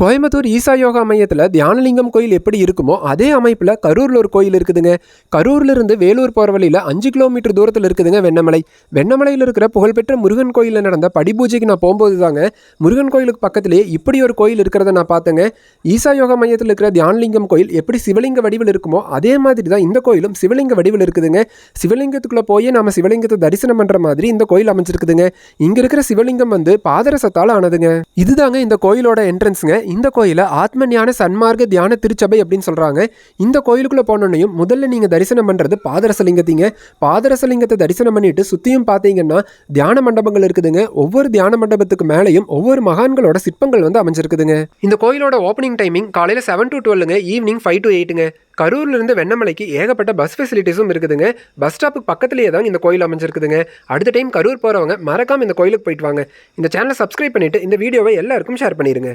கோயம்புத்தூர் ஈசா யோகா மையத்தில் தியானலிங்கம் கோயில் எப்படி இருக்குமோ அதே அமைப்பில் கரூரில் ஒரு கோயில் இருக்குதுங்க. கரூர்லேருந்து வேலூர் போகிற வழியில் அஞ்சு கிலோமீட்டர் தூரத்தில் இருக்குதுங்க வெண்ணமலை. வெண்ணமலையில் இருக்கிற புகழ்பெற்ற முருகன் கோயிலில் நடந்த படிபூஜைக்கு நான் போகும்போது தாங்க முருகன் கோயிலுக்கு பக்கத்திலேயே இப்படி ஒரு கோயில் இருக்கிறத நான் பார்த்தேங்க. ஈசா யோகா மையத்தில் இருக்கிற தியானலிங்கம் கோயில் எப்படி சிவலிங்க வடிவில் இருக்குமோ அதே மாதிரி தான் இந்த கோயிலும் சிவலிங்க வடிவில் இருக்குதுங்க. சிவலிங்கத்துக்குள்ளே போய் நம்ம சிவலிங்கத்தை தரிசனம் பண்ணுற மாதிரி இந்த கோயில் அமைஞ்சிருக்குதுங்க. இங்கே இருக்கிற சிவலிங்கம் வந்து பாதரசத்தால் ஆனதுங்க. இதுதாங்க இந்த கோயிலோட என்ட்ரன்ஸுங்க இந்த கோயிலை ஆத்ம ஞான சன்மார்க்க தியான திருச்சபை அப்படின்னு சொல்கிறாங்க இந்த கோயிலுக்குள்ளே போனோன்னையும் முதல்ல நீங்கள் தரிசனம் பண்ணுறது பாதரசலிங்கத்தீங்க. பாதரசலிங்கத்தை தரிசனம் பண்ணிட்டு சுற்றியும் பார்த்தீங்கன்னா தியான மண்டபங்கள் இருக்குதுங்க. ஒவ்வொரு தியான மண்டபத்துக்கு மேலேயும் ஒவ்வொரு மகான்களோட சிற்பங்கள் வந்து அமைஞ்சிருக்குதுங்க. இந்த கோயிலோட ஓப்பனிங் டைமிங் காலையில் செவன் டு டுவெல்லுங்க ஈவினிங் ஃபைவ் டு எயிட்டுங்க கரூர்லேருந்து வெண்ணமலைக்கு ஏகப்பட்ட பஸ் ஃபெசிலிட்டிஸும் இருக்குதுங்க. பஸ் ஸ்டாப்புக்கு பக்கத்துலேயே தான் இந்த கோயில் அமைஞ்சிருக்குதுங்க. அடுத்த டைம் கரூர் போகிறவங்க மறக்காமல் இந்த கோயிலுக்கு போயிட்டு வாங்க. இந்த சேனலை சப்ஸ்கிரைப் பண்ணிவிட்டு இந்த வீடியோவை எல்லாருக்கும் ஷேர் பண்ணிடுங்க